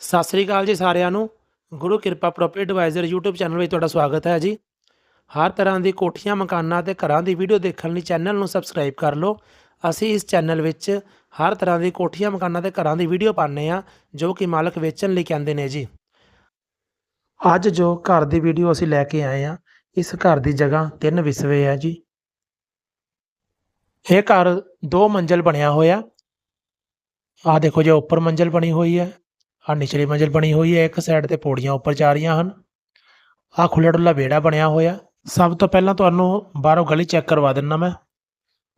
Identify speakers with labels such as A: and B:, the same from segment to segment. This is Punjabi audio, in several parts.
A: ਸਤਿ ਸ੍ਰੀ ਅਕਾਲ ਜੀ ਸਾਰਿਆਂ ਨੂੰ। ਗੁਰੂ ਕਿਰਪਾ ਪ੍ਰੋਪਰਟੀ ਐਡਵਾਈਜ਼ਰ YouTube ਚੈਨਲ ਵਿੱਚ ਤੁਹਾਡਾ ਸਵਾਗਤ ਹੈ ਜੀ। ਹਰ ਤਰ੍ਹਾਂ ਦੀ ਕੋਠੀਆਂ, ਮਕਾਨਾਂ ਤੇ ਘਰਾਂ ਦੀ ਵੀਡੀਓ ਦੇਖਣ ਲਈ ਚੈਨਲ ਨੂੰ ਸਬਸਕ੍ਰਾਈਬ ਕਰ ਲਓ। ਅਸੀਂ ਇਸ ਚੈਨਲ ਵਿੱਚ ਹਰ ਤਰ੍ਹਾਂ ਦੀ ਕੋਠੀਆਂ, ਮਕਾਨਾਂ ਤੇ ਘਰਾਂ ਦੀ ਵੀਡੀਓ ਪਾਉਂਦੇ ਆ ਜੋ ਕਿ ਮਾਲਕ ਵੇਚਣ ਲਈ ਕਹਿੰਦੇ ਨੇ ਜੀ। ਅੱਜ ਜੋ ਘਰ ਦੀ ਵੀਡੀਓ ਅਸੀਂ ਲੈ ਕੇ ਆਏ ਆ ਇਸ ਘਰ ਦੀ ਜਗ੍ਹਾ ਤਿੰਨ ਵਿਸਵੇ ਹੈ ਜੀ। ਇਹ ਘਰ ਦੋ ਮੰਜ਼ਲ ਬਣਿਆ ਹੋਇਆ। ਆ ਦੇਖੋ ਜੀ, ਉੱਪਰ ਮੰਜ਼ਲ ਬਣੀ ਹੋਈ ਹੈ। ਆ ਨਿਚਲੀ ਮੰਜ਼ਿਲ ਬਣੀ ਹੋਈ ਹੈ, ਇੱਕ ਸਾਈਡ ਤੇ ਪੌੜੀਆਂ ਉੱਪਰ ਜਾ ਰਹੀਆਂ ਹਨ। ਆ ਖੁੱਲ੍ਹਾ ਡੁੱਲਾ ਵਿਹੜਾ ਬਣਿਆ ਹੋਇਆ। ਸਭ ਤੋਂ ਪਹਿਲਾਂ ਤੁਹਾਨੂੰ ਬਾਹਰੋਂ ਗਲੀ ਚੈੱਕ ਕਰਵਾ ਦਿੰਨਾ ਮੈਂ।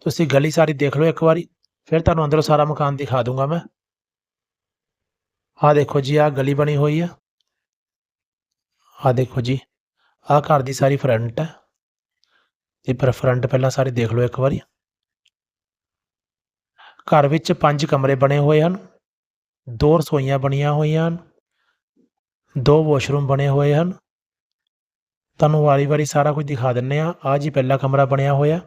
A: ਤੁਸੀਂ ਗਲੀ ਸਾਰੀ ਦੇਖ ਲਓ ਇੱਕ ਵਾਰੀ, ਫਿਰ ਤੁਹਾਨੂੰ ਅੰਦਰੋਂ ਸਾਰਾ ਮਕਾਨ ਦਿਖਾ ਦੂੰਗਾ ਮੈਂ। ਆ ਦੇਖੋ ਜੀ, ਆ ਗਲੀ ਬਣੀ ਹੋਈ ਹੈ ਆ ਦੇਖੋ ਜੀ, ਆ ਘਰ ਦੀ ਸਾਰੀ ਫਰੰਟ ਹੈ। ਤੇ ਪਰ ਫਰੰਟ ਪਹਿਲਾਂ ਸਾਰੇ ਦੇਖ ਲਓ ਇੱਕ ਵਾਰੀ। ਘਰ ਵਿੱਚ ਪੰਜ ਕਮਰੇ ਬਣੇ ਹੋਏ ਹਨ। ਦੋ ਰਸੋਈਆਂ ਬਣੀਆਂ ਹੋਈਆਂ ਹਨ, ਦੋ ਵਾਸ਼ਰੂਮ ਬਣੇ ਹੋਏ ਹਨ। ਤੁਹਾਨੂੰ ਵਾਰੀ-ਵਾਰੀ ਸਾਰਾ ਕੁਝ ਦਿਖਾ ਦਿੰਨੇ ਆ ਆ ਜੀ ਪਹਿਲਾ ਕਮਰਾ ਬਣਿਆ ਹੋਇਆ।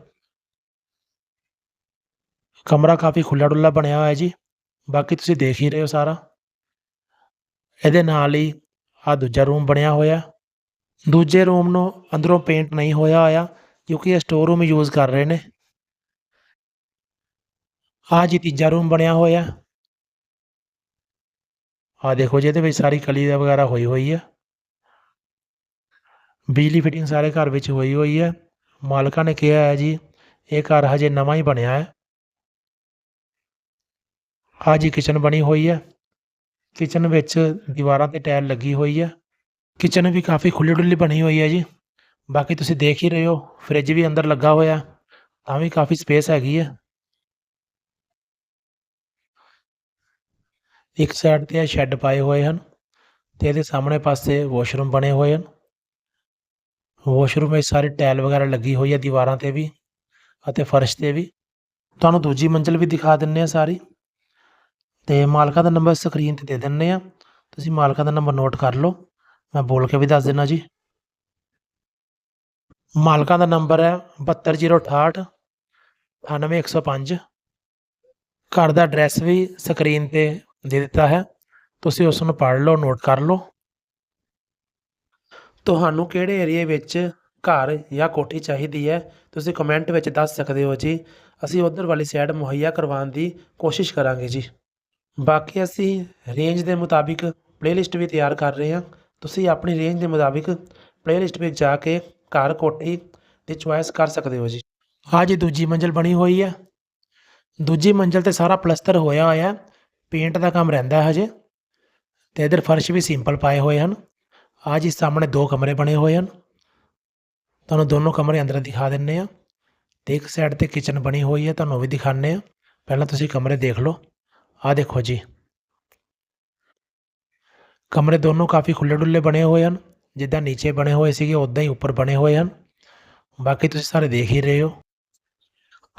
A: ਕਮਰਾ ਕਾਫੀ ਖੁੱਲਾ ਡੁੱਲਾ ਬਣਿਆ ਹੋਇਆ ਜੀ। ਬਾਕੀ ਤੁਸੀਂ ਦੇਖ ਹੀ ਰਹੇ ਹੋ ਸਾਰਾ। ਇਹਦੇ ਨਾਲ ਹੀ ਆ ਦੂਜਾ ਰੂਮ ਬਣਿਆ ਹੋਇਆ। ਦੂਜੇ ਰੂਮ ਨੂੰ ਅੰਦਰੋਂ ਪੇਂਟ ਨਹੀਂ ਹੋਇਆ ਹੋਇਆ ਕਿਉਂਕਿ ਇਹ ਸਟੋਰ ਰੂਮ ਯੂਜ਼ ਕਰ ਰਹੇ ਨੇ। ਆ ਜੀ ਤੀਜਾ ਰੂਮ ਬਣਿਆ ਹੋਇਆ। ਆ ਦੇਖੋ ਜੀ ਇਹਦੇ ਵਿੱਚ ਸਾਰੀ ਕਲੀ ਦਾ ਵਗੈਰਾ ਹੋਈ ਹੋਈ ਹੈ ਬਿਜਲੀ ਫਿਟਿੰਗ ਸਾਰੇ ਘਰ ਵਿੱਚ ਹੋਈ ਹੋਈ ਹੈ ਮਾਲਕਾਂ ਨੇ ਕਿਹਾ ਹੈ ਜੀ, ਇਹ ਘਰ ਹਜੇ ਨਵਾਂ ਹੀ ਬਣਿਆ ਹੈ। ਆ ਜੀ ਕਿਚਨ ਬਣੀ ਹੋਈ ਹੈ ਕਿਚਨ ਵਿੱਚ ਦੀਵਾਰਾਂ ਤੇ ਟਾਇਲ ਲੱਗੀ ਹੋਈ ਹੈ ਕਿਚਨ ਵੀ ਕਾਫੀ ਖੁੱਲੀ ਡੁੱਲੀ ਬਣੀ ਹੋਈ ਹੈ ਜੀ। ਬਾਕੀ ਤੁਸੀਂ ਦੇਖ ਹੀ ਰਹੇ ਹੋ, ਫ੍ਰਿਜ ਵੀ ਅੰਦਰ ਲੱਗਾ ਹੋਇਆ, ਤਾਂ ਵੀ ਕਾਫੀ ਸਪੇਸ ਹੈਗੀ ਹੈ ਇੱਕ ਸਾਈਡ ਤੇ ਇਹ ਸ਼ੈੱਡ ਪਾਏ ਹੋਏ ਹਨ ਤੇ ਇਹਦੇ ਸਾਹਮਣੇ ਪਾਸੇ ਵਾਸ਼ਰੂਮ ਬਣੇ ਹੋਏ ਹਨ। ਵਾਸ਼ਰੂਮ ਵਿੱਚ ਸਾਰੇ ਟਾਇਲ ਵਗੈਰਾ ਲੱਗੀ ਹੋਈ ਹੈ ਦੀਵਾਰਾਂ ਤੇ ਵੀ ਅਤੇ ਫਰਸ਼ ਤੇ ਵੀ। ਤੁਹਾਨੂੰ ਦੂਜੀ ਮੰਜ਼ਿਲ ਵੀ ਦਿਖਾ ਦਿੰਨੇ ਆ ਸਾਰੀ। ਤੇ ਮਾਲਕਾਂ ਦਾ ਨੰਬਰ ਸਕਰੀਨ ਤੇ ਦੇ ਦਿੰਨੇ ਆ ਤੁਸੀਂ ਮਾਲਕਾਂ ਦਾ ਨੰਬਰ ਨੋਟ ਕਰ ਲਓ। ਮੈਂ ਬੋਲ ਕੇ ਵੀ ਦੱਸ ਦਿੰਨਾ ਜੀ। ਮਾਲਕਾਂ ਦਾ ਨੰਬਰ ਹੈ 72068 98105 ਘਰ ਦਾ ਐਡਰੈਸ ਵੀ ਸਕਰੀਨ ਤੇ ਦੇ ਦਿੱਤਾ ਹੈ। ਤੁਸੀਂ ਉਸ ਨੂੰ ਪੜ੍ਹ ਲਓ ਨੋਟ ਕਰ ਲਓ। ਤੁਹਾਨੂੰ ਕਿਹੜੇ ਏਰੀਏ ਵਿੱਚ ਘਰ ਜਾਂ ਕੋਠੀ ਚਾਹੀਦੀ ਹੈ? ਤੁਸੀਂ ਕਮੈਂਟ ਵਿੱਚ ਦੱਸ ਸਕਦੇ ਹੋ ਜੀ। ਅਸੀਂ ਉਧਰ ਵਾਲੀ ਸਾਈਡ ਮੁਹੱਈਆ ਕਰਵਾਉਣ ਦੀ ਕੋਸ਼ਿਸ਼ ਕਰਾਂਗੇ ਜੀ। ਬਾਕੀ ਅਸੀਂ ਰੇਂਜ ਦੇ ਮੁਤਾਬਿਕ ਪਲੇਲਿਸਟ ਵੀ ਤਿਆਰ ਕਰ ਰਹੇ ਹਾਂ। ਤੁਸੀਂ ਆਪਣੀ ਰੇਂਜ ਦੇ ਮੁਤਾਬਿਕ ਪਲੇਲਿਸਟ ਵਿੱਚ ਜਾ ਕੇ ਘਰ ਕੋਠੀ ਦੀ ਚੁਆਇਸ ਕਰ ਸਕਦੇ ਹੋ ਜੀ। ਆ ਦੂਜੀ ਮੰਜ਼ਿਲ ਬਣੀ ਹੋਈ ਹੈ। ਦੂਜੀ ਮੰਜ਼ਿਲ ਤੇ ਸਾਰਾ ਪਲਸਤਰ ਹੋਇਆ ਹੋਇਆ ਪੇਂਟ ਦਾ ਕੰਮ ਰਹਿੰਦਾ ਹਜੇ ਤੇ ਇਧਰ ਫਰਸ਼ ਵੀ ਸਿੰਪਲ ਪਾਏ ਹੋਏ ਹਨ। ਆ ਜੀ ਸਾਹਮਣੇ ਦੋ ਕਮਰੇ ਬਣੇ ਹੋਏ ਹਨ। ਤੁਹਾਨੂੰ ਦੋਨੋਂ ਕਮਰੇ ਅੰਦਰ ਦਿਖਾ ਦਿੰਨੇ ਆ ਤੇ ਇੱਕ ਸਾਈਡ ਤੇ ਕਿਚਨ ਬਣੀ ਹੋਈ ਹੈ, ਤੁਹਾਨੂੰ ਉਹ ਵੀ ਦਿਖਾਣੇ ਆ ਪਹਿਲਾਂ ਤੁਸੀਂ ਕਮਰੇ ਦੇਖ ਲਓ। ਆ ਦੇਖੋ ਜੀ। ਕਮਰੇ ਦੋਨੋਂ ਕਾਫੀ ਖੁੱਲੇ ਡੁੱਲੇ ਬਣੇ ਹੋਏ ਹਨ। ਜਿੱਦਾਂ ਨੀਚੇ ਬਣੇ ਹੋਏ ਸੀਗੇ ਉਦਾਂ ਹੀ ਉੱਪਰ ਬਣੇ ਹੋਏ ਹਨ। ਬਾਕੀ ਤੁਸੀਂ ਸਾਰੇ ਦੇਖ ਹੀ ਰਹੇ ਹੋ।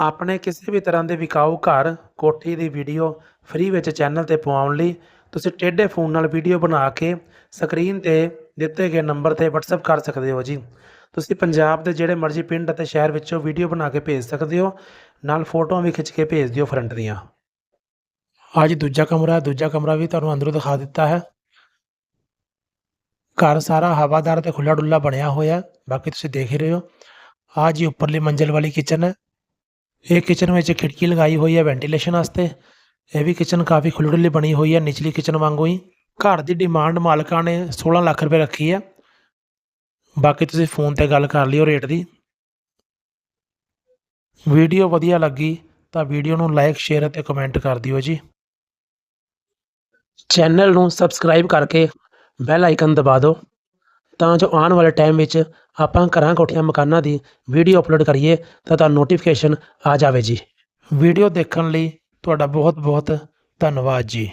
A: ਆਪਣੇ ਕਿਸੇ ਵੀ ਤਰ੍ਹਾਂ ਦੇ ਵਿਕਾਊ ਘਰ, ਕੋਠੀ ਦੀ ਵੀਡੀਓ ਫ੍ਰੀ ਵਿੱਚ ਚੈਨਲ ਤੇ ਪਵਾਉਣ ਲਈ ਤੁਸੀਂ ਟੇਢੇ ਫੋਨ ਨਾਲ ਵੀਡੀਓ ਬਣਾ ਕੇ ਸਕਰੀਨ ਤੇ ਦਿੱਤੇ ਗਏ ਨੰਬਰ ਤੇ WhatsApp ਕਰ ਸਕਦੇ ਹੋ ਜੀ। ਤੁਸੀਂ ਪੰਜਾਬ ਦੇ ਜਿਹੜੇ ਮਰਜ਼ੀ ਪਿੰਡ ਅਤੇ ਸ਼ਹਿਰ ਵਿੱਚੋਂ ਵੀਡੀਓ ਬਣਾ ਕੇ ਭੇਜ ਸਕਦੇ ਹੋ, ਨਾਲ ਫੋਟੋਆਂ ਵੀ ਖਿੱਚ ਕੇ ਭੇਜ ਦਿਓ ਫਰੰਟ ਦੀਆਂ। ਅੱਜ ਦੂਜਾ ਕਮਰਾ ਦੂਜਾ ਕਮਰਾ ਵੀ ਤੁਹਾਨੂੰ ਅੰਦਰੋਂ ਦਿਖਾ ਦਿੱਤਾ ਹੈ। ਘਰ ਸਾਰਾ ਹਵਾਦਾਰ ਤੇ ਖੁੱਲਾ ਡੁੱਲਾ ਬਣਿਆ ਹੋਇਆ ਬਾਕੀ ਤੁਸੀਂ ਦੇਖ ਹੀ ਰਹੇ ਹੋ। ਆ ਜੀ ਉੱਪਰਲੀ ਮੰਜ਼ਲ ਵਾਲੀ ਕਿਚਨ ਹੈ। ਇਹ ਕਿਚਨ ਵਿੱਚ ਖਿੜਕੀ ਲਗਾਈ ਹੋਈ ਹੈ ਵੈਂਟੀਲੇਸ਼ਨ ਵਾਸਤੇ। ਇਹ ਵੀ ਕਿਚਨ ਕਾਫੀ ਖੁੱਲ੍ਹੀ ਡੁੱਲੀ ਬਣੀ ਹੋਈ ਹੈ, ਨਿਚਲੀ ਕਿਚਨ ਵਾਂਗੂ ਹੀ। ਘਰ ਦੀ ਡਿਮਾਂਡ ਮਾਲਕਾਂ ਨੇ 16 ਲੱਖ ਰੁਪਏ ਰੱਖੀ ਹੈ। ਬਾਕੀ ਤੁਸੀਂ ਫੋਨ ਤੇ ਗੱਲ ਕਰ ਲਿਓ ਰੇਟ ਦੀ। ਵੀਡੀਓ ਵਧੀਆ ਲੱਗੀ ਤਾਂ ਵੀਡੀਓ ਨੂੰ ਲਾਈਕ ਸ਼ੇਅਰ ਅਤੇ ਕਮੈਂਟ ਕਰ ਦਿਓ ਜੀ। ਚੈਨਲ ਨੂੰ ਸਬਸਕ੍ਰਾਈਬ ਕਰਕੇ ਬੈਲ ਆਈਕਨ ਦਬਾ ਦਿਓ ਤਾਂ ਜੋ ਆਉਣ ਵਾਲੇ ਟਾਈਮ ਵਿੱਚ ਆਪਾਂ ਘਰਾਂ ਕੋਠੀਆਂ ਮਕਾਨਾਂ ਦੀ ਵੀਡੀਓ ਅਪਲੋਡ ਕਰੀਏ ਤਾਂ ਤੁਹਾਨੂੰ ਨੋਟੀਫਿਕੇਸ਼ਨ ਆ ਜਾਵੇ ਜੀ। ਵੀਡੀਓ ਦੇਖਣ ਲਈ ਤੁਹਾਡਾ ਬਹੁਤ ਬਹੁਤ ਧੰਨਵਾਦ ਜੀ।